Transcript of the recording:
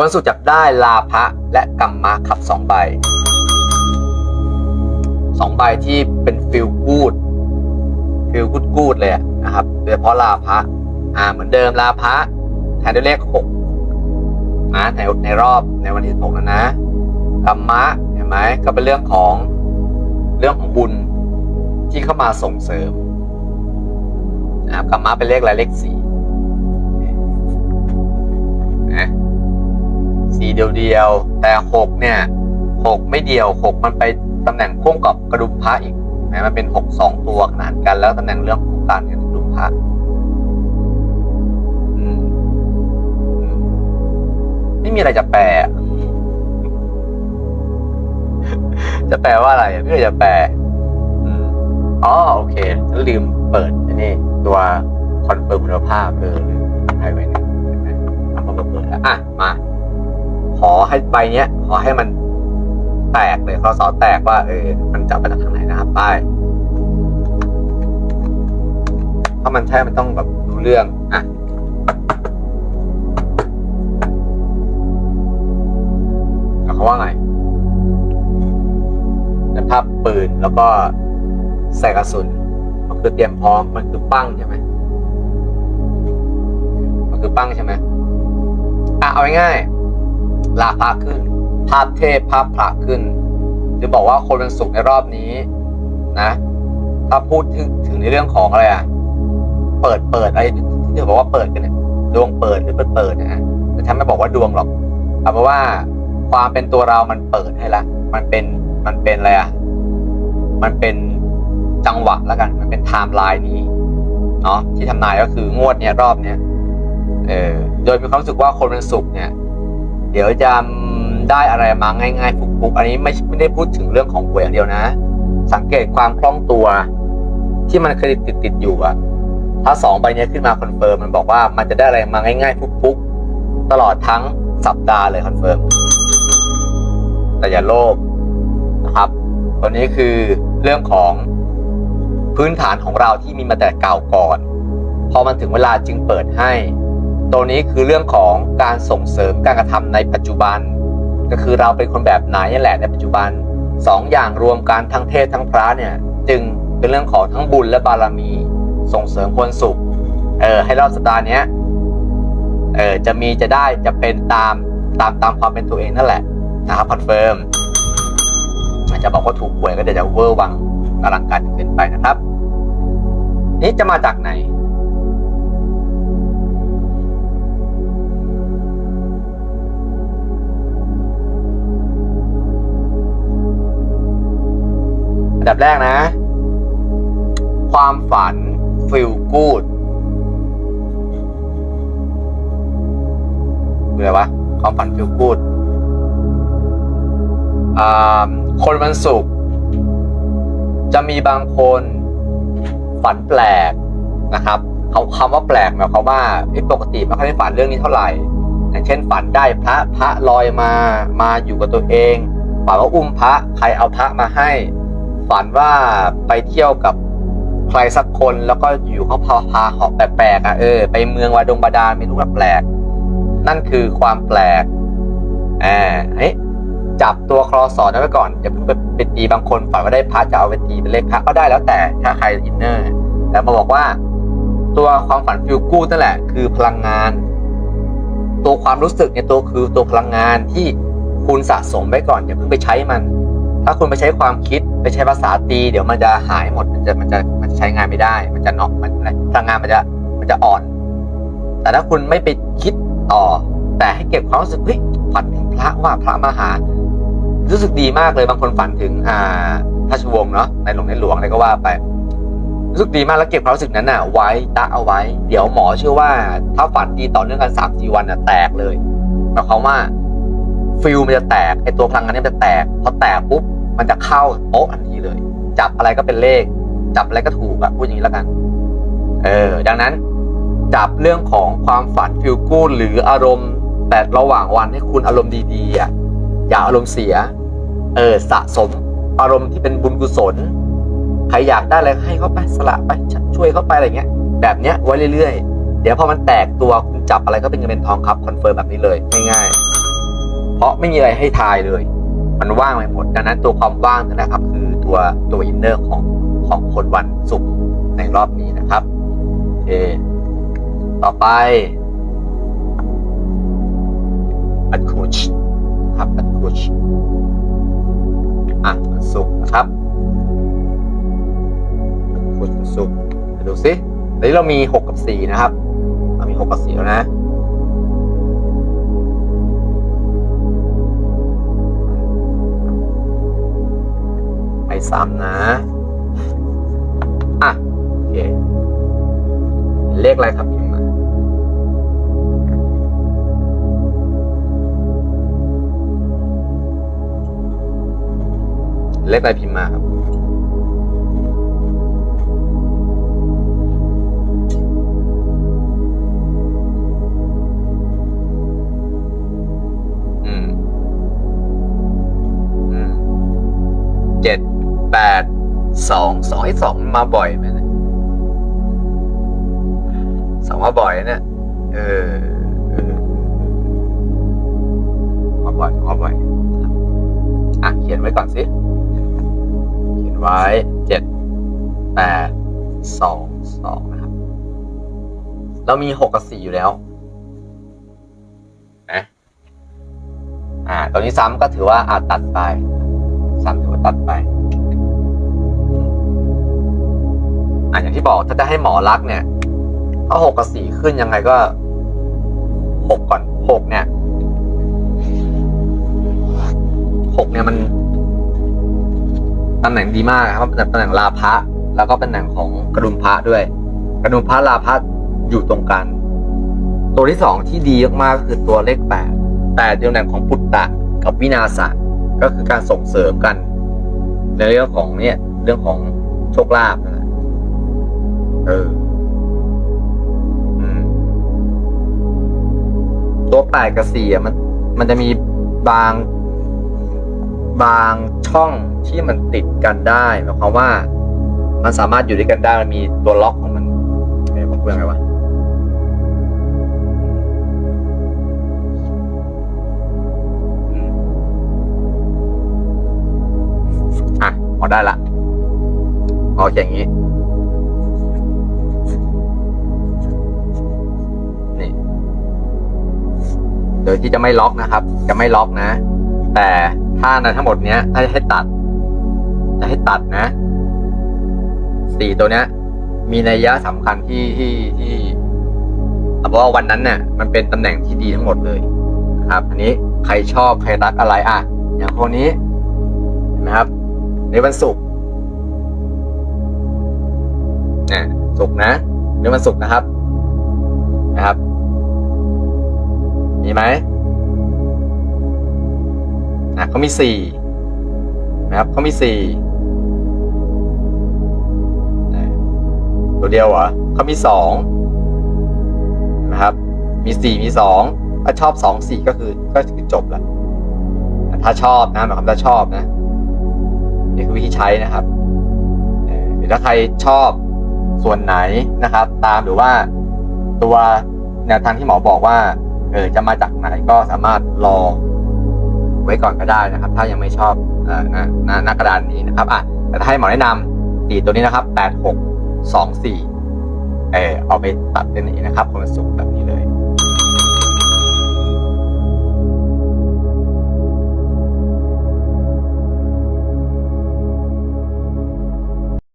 วันศุกร์จับได้ลาภะและกัมมะขับสองใบสองใบที่เป็นฟิลกูดฟิลกูดกูดเลยนะครับโดยเฉพาะลาภะอ่าเหมือนเดิมลาภะแทนด้วยเลขหกนะในในรอบในวันที่หกแล้วนะกัมมะเห็นไหมก็เป็นเรื่องของเรื่องของบุญที่เข้ามาส่งเสริมนะครับกัมมะเป็นเลขอะไรเลขสี่ สี่เดียวเดียวๆ แต่หกเนี่ยหกไม่เดียวหกมันไปตำแหน่งพ่วงกับกระดุมพระอีกนะมันเป็นหกสองตัวขนานกันแล้วตำแหน่งเรื่องของการเงินกระดุมพระมไม่มีอะไรจะแปล จะแปลว่าอะไรไม่รู้จะแปลอ๋อโอเคฉันลืมเปิดอันนี้ตัวคอนเฟิร์มคุณภาพเออลืมใช้ไว้นี่ยเห็นไหมเอามาเปิดแล้วอะมา ขอให้ใบเนี้ย ขอให้มันแตกเลยข้อสอแตกว่า เออ มันจะไปทางไหนนะครับไปถ้ามันใช่มันต้องแบบรู้เรื่องอะแล้วเขาว่าไงในภาพปืนแล้วก็ใส่กระสุนมันคือเตรียมพร้อมมันคือปั้งใช่ไหมมันคือปั้งใช่ไหมอะเอาง่ายๆ ลาพระขึ้น ภาพเทพภาพพระขึ้น จะบอกว่าคนเป็นสุขในรอบนี้นะ ถ้าพูดถึงถึงในเรื่องของอะไรอะเปิดเปิดอะไรที่บอกว่าเปิดกันเนี่ยดวงเปิดหรือเปิดเปิดนะฮะแต่ฉันไม่บอกว่าดวงหรอกเอาเป็นว่าความเป็นตัวเรามันเปิดให้ละ มันเป็นมันเป็นอะไรอะมันเป็นจังหวะแล้วกัน มันเป็นไทม์ไลน์นี้เนาะที่ทำนายก็คืองวดเนี้ยรอบเนี้ยเออโดยมีความรู้สึกว่าคนเป็นสุขเนี่ย เดี๋ยวจะได้อะไรมาง่ายๆฟุกๆอันนี้ไม่ไม่ได้พูดถึงเรื่องของหวยอย่างเดียวนะ สังเกตความคล่องตัว ที่มันเคยติดติดอยู่อะถ้าสองใบเนี้ยขึ้นมาคอนเฟิร์มมันบอกว่ามันจะได้อะไรมาง่ายๆฟุกๆตลอดทั้งสัปดาห์เลยคอนเฟิร์มแต่อย่าโลภนะครับตัวนี้คือเรื่องของพื้นฐานของเราที่มีมาแต่เก่าก่อน พอมันถึงเวลาจึงเปิดให้ ตัวนี้คือเรื่องของการส่งเสริมการกระทำในปัจจุบัน ก็คือเราเป็นคนแบบไหนนี่แหละในปัจจุบันสองอย่างรวมกันทั้งเทศทั้งพระเนี่ยจึงเป็นเรื่องของทั้งบุญและบารมีส่งเสริมคนสุขเออให้รอบสัปดาห์เนี้ยเออจะมีจะได้จะเป็นตามตามตามความเป็นตัวเองนั่นแหละนะครับคอนเฟิร์มอาจจะบอกว่าถูกหวยก็เดี๋ยวจะเวอร์วังอลังการเกินไปนะครับ นี่จะมาจากไหน ดับแรกนะ ความฝันฟิลกูดคืออะไรวะ ความฝันฟิลกูดอ่าคนวันศุกร์จะมีบางคนฝันแปลกนะครับเขาคำว่าแปลกหมายความว่าปกติไม่ค่อยได้ฝันเรื่องนี้เท่าไหร่อย่างเช่นฝันได้พระพระลอยมามาอยู่กับตัวเองฝันว่าอุ้มพระใครเอาพระมาให้ ฝันว่าไปเที่ยวกับใครสักคนแล้วก็อยู่เขาพาพาเหาะแปลกๆอะเออไปเมืองวาดงบาดาลมีรูปแบบแปลก นั่นคือความแปลกอ่าเฮ้จับตัวคลอสอนไว้ก่อนอย่าเพิ่งไปไปตีบางคนฝันว่าได้พระจะเอาไปตีเป็นเลขพระก็ได้แล้วแต่ถ้าใครอินเนอร์แต่มาบอกว่า ตัวความฝันฟิลกูดนั่นแหละ คือพลังงาน ตัวความรู้สึกเนี่ยตัวคือตัวพลังงานที่คุณสะสมไว้ก่อนอย่าเพิ่งไปใช้มัน ถ้าคุณไปใช้ความคิดไปใช้ภาษาตี เดี๋ยวมันจะหายหมด มันจะมันจะมันจะใช้งานไม่ได้ มันจะน็อกมันอะไรพลังงานมันจะมันจะอ่อน แต่ถ้าคุณไม่ไปคิดต่อ แต่ให้เก็บความรู้สึกเฮ้ยฝันถึงพระว่าพระมหา รู้สึกดีมากเลยบางคนฝันถึงอ่าพระราชวงเนาะในหลวงในหลวงอะไรก็ว่าไป รู้สึกดีมากแล้วเก็บความรู้สึกนั้นน่ะ ไว้ตะเอาไว้ เดี๋ยวหมอเชื่อว่า ถ้าฝันดีต่อเนื่องกันสามสี่วันน่ะแตกเลยหมายความว่าฟิลมันจะแตกไอตัวพลังงานนี้มันจะแตกพอแตกปุ๊บ มันจะเข้าโต๊ะทันทีเลย จับอะไรก็เป็นเลข จับอะไรก็ถูกอะพูดอย่างนี้แล้วกัน เออ ดังนั้น จับเรื่องของความฝันฟิลกูดหรืออารมณ์ แต่ระหว่างวันให้คุณอารมณ์ดีๆอะอย่าอารมณ์เสีย เออ สะสม อารมณ์ที่เป็นบุญกุศล ใครอยากได้อะไรให้เขาไปสละไปช่วยเขาไปอะไรเงี้ย แบบเนี้ยไว้เรื่อยๆ เดี๋ยวพอมันแตกตัวคุณจับอะไรก็เป็นเงินเป็นทองครับคอนเฟิร์มแบบนี้เลยง่ายๆ เพราะไม่มีอะไรให้ทายเลย มันว่างไปหมดดังนั้นตัวความว่างนั่นนะครับ คือตัวตัวอินเนอร์ของของคนวันศุกร์ในรอบนี้นะครับโอต่อไปอัดคูชครับอัดคูชอะวันศุกร์นะครับอัดคูชศุกร์ดูสิตอนนี้เรามีหกกับสี่นะครับ เรามีหกกับสี่แล้วนะ ไปซ้ำนะ อะ โอเค เลขอะไรครับพิมพ์มาเลขอะไรพิมพ์มาครับ แปดสองสองไอ้สองมาบ่อยไหมเนี่ยสองมาบ่อยเนี่ยเออมาบ่อยมาบ่อยอะเขียนไว้ก่อนสิ เขียนไว้เจ็ดแปดสองสองนะครับ เรามีหกกับสี่อยู่แล้วนะอ่า ตอนนี้ซ้ำก็ถือว่าอาจตัดไป ซ้ำถือว่าตัดไป อะอย่างที่บอกถ้าจะให้หมอรักเนี่ยถ้าหกกับสี่ขึ้นยังไงก็หกก่อนหกเนี่ยหกเนี่ยมันตำแหน่งดีมากครับเป็นตำแหน่งลาภะแล้วก็เป็นตำแหน่งของกระดุมพระด้วย กระดุมพระลาภะอยู่ตรงกัน ตัวที่สองที่ดีมากๆก็คือตัวเลขแปดแปดอยู่ตำแหน่งของปุตตะกับวินาศก็คือการส่งเสริมกัน ในเรื่องของเนี่ยเรื่องของโชคลาภนะ เออตัวแปดกับสี่อะมัน มันจะมีบาง บางช่องที่มันติดกันได้หมายความว่า มันสามารถอยู่ด้วยกันได้มันมีตัวล็อกของมันเอ๊ะผมพูดยังไงวะอะพอได้ละโอเคอย่างนี้ โดยที่จะไม่ล็อกนะครับ จะไม่ล็อกนะ แต่ถ้าในทั้งหมดเนี้ยถ้าจะให้ตัด จะให้ตัดนะสี่ตัวเนี้ย มีนัยยะสำคัญที่ที่ที่เอาเป็นว่าวันนั้นเนี่ยมันเป็นตำแหน่งที่ดีทั้งหมดเลยนะครับ อันนี้ใครชอบใครรักอะไรอะอย่างคนนี้เห็นไหมครับ ในวันศุกร์นะศุกร์นะในวันศุกร์นะครับนะครับ มีไหมอะเขามีสี่นะครับเขามีสี่ตัวเดียวเหรอเขามีสองนะครับ มีสี่มีสองถ้าชอบสองสี่ก็คือก็คือจบละถ้าชอบนะหมายความว่าถ้าชอบนะนี่คือวิธีใช้นะครับหรือถ้าใครชอบส่วนไหนนะครับ ตามหรือว่าตัวแนวทางที่หมอบอกว่า เออจะมาจากไหนก็สามารถรอไว้ก่อนก็ได้นะครับ ถ้ายังไม่ชอบเอ่อหน้าหน้ากระดานนี้นะครับอะแต่ถ้าให้หมอแนะนำตีตัวนี้นะครับแปดหกสองสี่เออเอาไปตัดเป็นนี้นะครับคนละสุกแบบนี้เลย